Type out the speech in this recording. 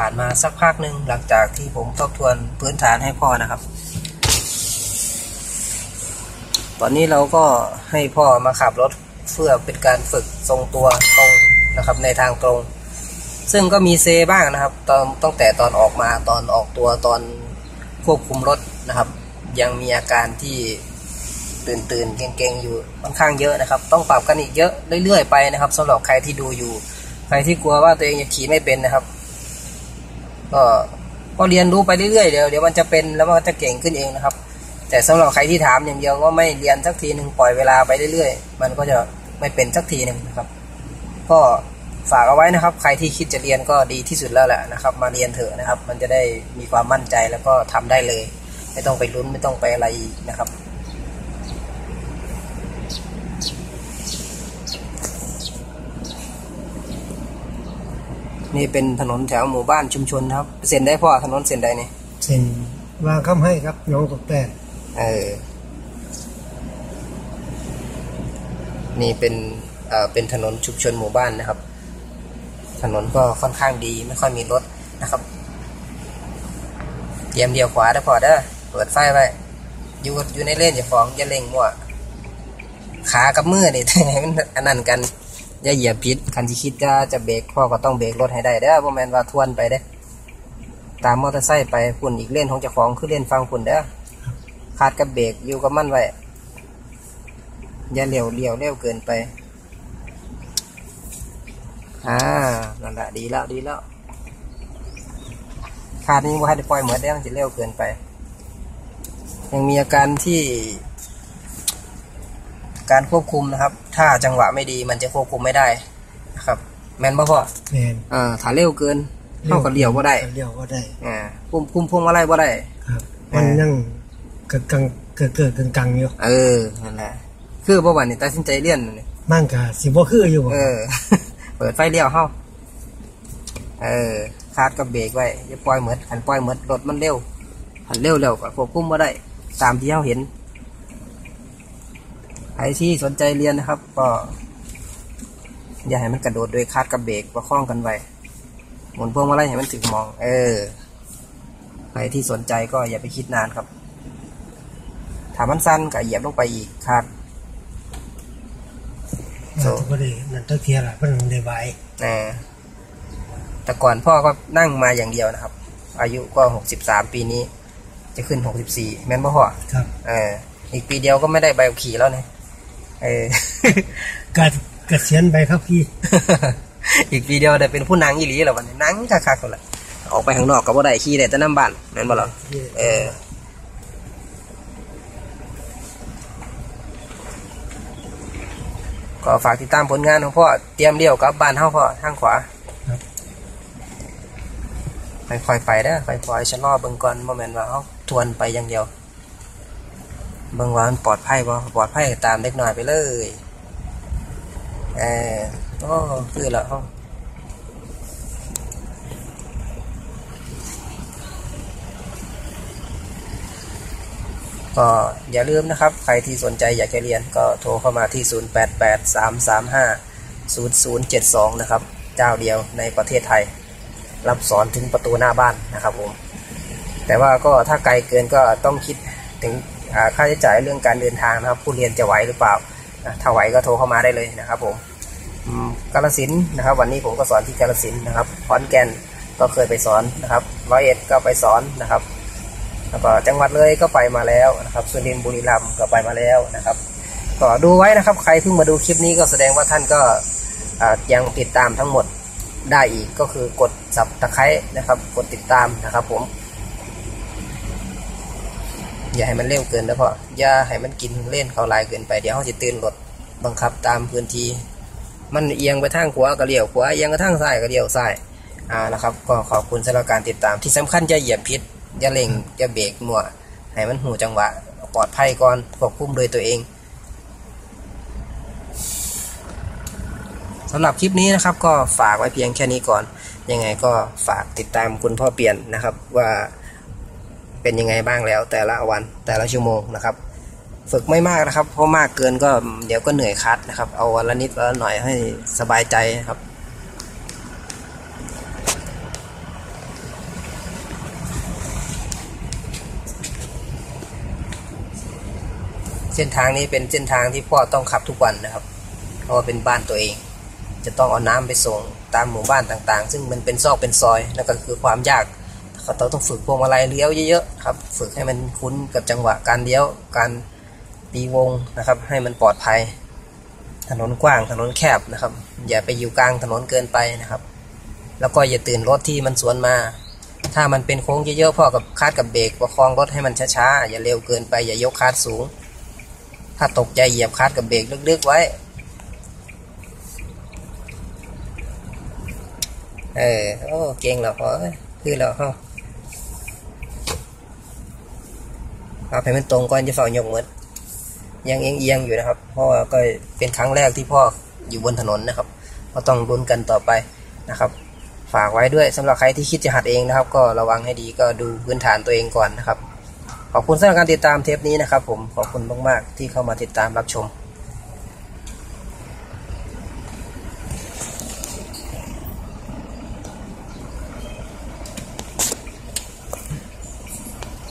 ผ่านมาสักพักหนึ่งหลังจากที่ผมทบทวนพื้นฐานให้พ่อนะครับ ตอนนี้เราก็ให้พ่อมาขับรถเพื่อเป็นการฝึกทรงตัวตรงนะครับในทางตรง ซึ่งก็มีเซบ้างนะครับ ตอนตั้งแต่ตอนออกมาตอนออกตัวตอนควบคุมรถนะครับ ยังมีอาการที่ตื่นตื่นเก่งๆอยู่ค่อนข้างเยอะนะครับ ต้องปรับกันอีกเยอะเรื่อยๆไปนะครับสำหรับใครที่ดูอยู่ ใครที่กลัวว่าตัวเองจะขี่ไม่เป็นนะครับ ก็ก็เรียนรู้ไปเรื่อยๆเดี๋ยวเดี๋ยวมันจะเป็นแล้วมันก็จะเก่งขึ้นเองนะครับ แต่สำหรับใครที่ถามอย่างเดียวก็ไม่เรียนสักทีหนึ่งปล่อยเวลาไปเรื่อยๆ มันก็จะไม่เป็นสักทีหนึ่งนะครับ ก็ฝากเอาไว้นะครับ ใครที่คิดจะเรียนก็ดีที่สุดแล้วแหละนะครับ มาเรียนเถอะนะครับ มันจะได้มีความมั่นใจแล้วก็ทำได้เลย ไม่ต้องไปลุ้นไม่ต้องไปอะไรนะครับ นี่เป็นถนนแถวหมู่บ้านชุมชนครับ เส้นได้พ่อถนนเส้นใดนี่เส้นวางคำให้ครับน้องตกแต่เออนี่เป็นเอ่อเป็นถนนชุมชนหมู่บ้านนะครับ ถนนก็ค่อนข้างดีไม่ค่อยมีรถนะครับเตรียมเดียวขวาได้อพอเด้อเปิดไฟไว้อยู่อยู่ในเลนอย่าฟ้องอย่าเล่งมั่วขากับมือนี่ให้มันอันนั้นกัน อย่าเหยียบพิษคันที่คิดจะจะเบรกพ่อก็ต้องเบรกรถให้ได้เด้อบ่แมนว่าทวนไปเด้อตามมอเตอร์ไซค์ไปพุ่นอีกเล่นของเจ้าของคือเล่นฟังพุ่นเด้อขาดกับเบรกอยู่กับมันไว้อย่าเลี้ยวเลี้ยวเร็วเกินไปอ่านั่นแหละดีแล้วดีแล้วขาดนี้ว่าให้ปล่อยเหมือนได้มันจะเร็วเกินไป ยังมีอาการที่ การควบคุมนะครับถ้าจังหวะไม่ดีมันจะควบคุมไม่ได้นะครับ แมนบ่พ่อแมนอ่าถ้าเร็วเกินเท่ากับเลี้ยวบ่ได้เลี้ยวก็ได้อ่าคุมคุมพวงมาลัยบ่ได้ครับ มันยังเกิดกังเกิดเกิดกังกังอยู่เออนั่นแหละคือบ่วันนี้ตัดสินใจเลี่ยนนี่มั่งกะสิบ่คืออยู่บ่เออ เปิดไฟเลี้ยวเฮาเออคาดกับเบรกไว้อย่าปล่อยเหมือนหันปล่อยเหมือนรถมันเร็วหันเร็วเร็วก็ควบคุมบ่ได้ตามที่เฮาเห็นใค รที่สนใจเรียนนะครับ ก็ อย่าให้มันกระโดดโดยคาดกับเบรกประคองกันไว้หมุนพวงมาลัยให้มันถึงมอง เออใครที่สนใจก็อย่าไปคิดนานครับถ้ามันสั้นก็เหยียบลงไปอีกคาดโซ่มันก็ได้นั่นตะเทียละมันได้ไหวนะแต่ก่อนพ่อก็นั่งมาอย่างเดียวนะครับ อายุก็หกสิบสามปีนี้ จะขึ้นหกสิบสี่แม่นบ่พ่อครับ เออ อีกปีเดียวก็ไม่ได้ใบขับขี่แล้วเนี่ย เออกเกษียณไปครับพี่ อีกปีเดียวได้เป็นผู้นางอีหลีแล้ววันนี้นั่งคักๆกันละออกไปข้างนอกก็บ่ได้ขี่ได้แต่น้ำบ้านแม่นบ่หรอเออก็ฝากติดตามผลงานของพ่อเตรียมเลี้ยวกลับบ้านเฮาพ่อทางขวาครับค่อยๆไปเด้อค่อยๆชะลอเบิ่งก่อนบ่แม่นว่าเฮาทวนไปอย่างเดียว เบิ่งว่ามันปลอดภัยบ่ปลอดภัยตามเล็กน้อยไปเลยเออโอ้คือละเฮาก็อย่าลืมนะครับ ใครที่สนใจอยากจะเรียนก็โทรเข้ามาที่ 0883350072 นะครับ เจ้าเดียวในประเทศไทย รับสอนถึงประตูหน้าบ้านนะครับผม แต่ว่าก็ถ้าไกลเกินก็ต้องคิดถึง ค่าใช้จ่ายเรื่องการเดินทางนะครับ ผู้เรียนจะไหวหรือเปล่าถ้าไหวก็โทรเข้ามาได้เลยนะครับผมกาลสิณ์นะครับ วันนี้ผมก็สอนที่กาลสิณ์นะครับขอนแก่นก็เคยไปสอนนะครับร้อยเอ็ดก็ไปสอนนะครับแล้วก็จังหวัดเลยก็ไปมาแล้วนะครับสุรินทร์บุรีรัมย์ก็ไปมาแล้วนะครับ ก็ดูไว้นะครับ ใครเพิ่งมาดูคลิปนี้ก็แสดงว่าท่านก็ยังติดตามทั้งหมดได้อีกก็คือกดสับตะไคร้นะครับ กดติดตามนะครับผม อย่าให้มันเร็วเกินนะพ่ออย่าให้มันกินเล่นเขาลายเกินไปเดี๋ยวเขาจะตื่นรถบังคับตามพื้นที่ มันเอียงไปทางขวาก็เลี้ยวขวาเอียงไปทางซ้ายก็เลี้ยวซ้ายอ่านะครับ ก็ขอบคุณสำหรับการติดตามที่สำคัญอย่าเหยียบพิษอย่าเร่งอย่าเบรกมั่วให้มันหูจังหวะปลอดภัยก่อนควบคุมโดยตัวเองสำหรับคลิปนี้นะครับก็ฝากไว้เพียงแค่นี้ก่อน ยังไงก็ฝากติดตามคุณพ่อเปลี่ยนนะครับว่า เป็นยังไงบ้างแล้ว แต่ละวันแต่ละชั่วโมงนะครับ ฝึกไม่มากนะครับ เพราะมากเกินก็เดี๋ยวก็เหนื่อยคัดนะครับ เอาวันละนิดวันละหน่อยให้สบายใจครับเส้นทางนี้เป็นเส้นทางที่พ่อต้องขับทุกวันนะครับ เพราะเป็นบ้านตัวเอง จะต้องเอาน้ำไปส่งตามหมู่บ้านต่างๆ ซึ่งมันเป็นซอกเป็นซอยนั่นก็คือความยาก เราต้องฝึกพวงมาลัยเลี้ยวเยอะๆครับ ฝึกให้มันคุ้นกับจังหวะการเลี้ยว การตีวงนะครับ ให้มันปลอดภัย ถนนกว้างถนนแคบนะครับ อย่าไปอยู่กลางถนนเกินไปนะครับ แล้วก็อย่าตื่นรถที่มันสวนมา ถ้ามันเป็นโค้งเยอะๆพ่อกับคาดกับเบรกประคองรถให้มันช้าๆอย่าเร็วเกินไป อย่ายกคาดสูง ถ้าตกใจเหยียบคาดกับเบรกลึกๆไว้เออโอ้เก่งแล้วพ่อเอ้ยคือแล้วพ่อ เอาให้มันตรงก่อนจะเฝ้ายกหมือนยังเอียงๆอยู่นะครับ เพราะว่าก็เป็นครั้งแรกที่พ่ออยู่บนถนนนะครับ ก็ต้องบุนกันต่อไปนะครับ ฝากไว้ด้วยสำหรับใครที่คิดจะหัดเองนะครับ ก็ระวังให้ดีก็ดูพื้นฐานตัวเองก่อนนะครับ ขอบคุณสำหรับการติดตามเทปนี้นะครับ ผมขอบคุณมากๆที่เข้ามาติดตามรับชม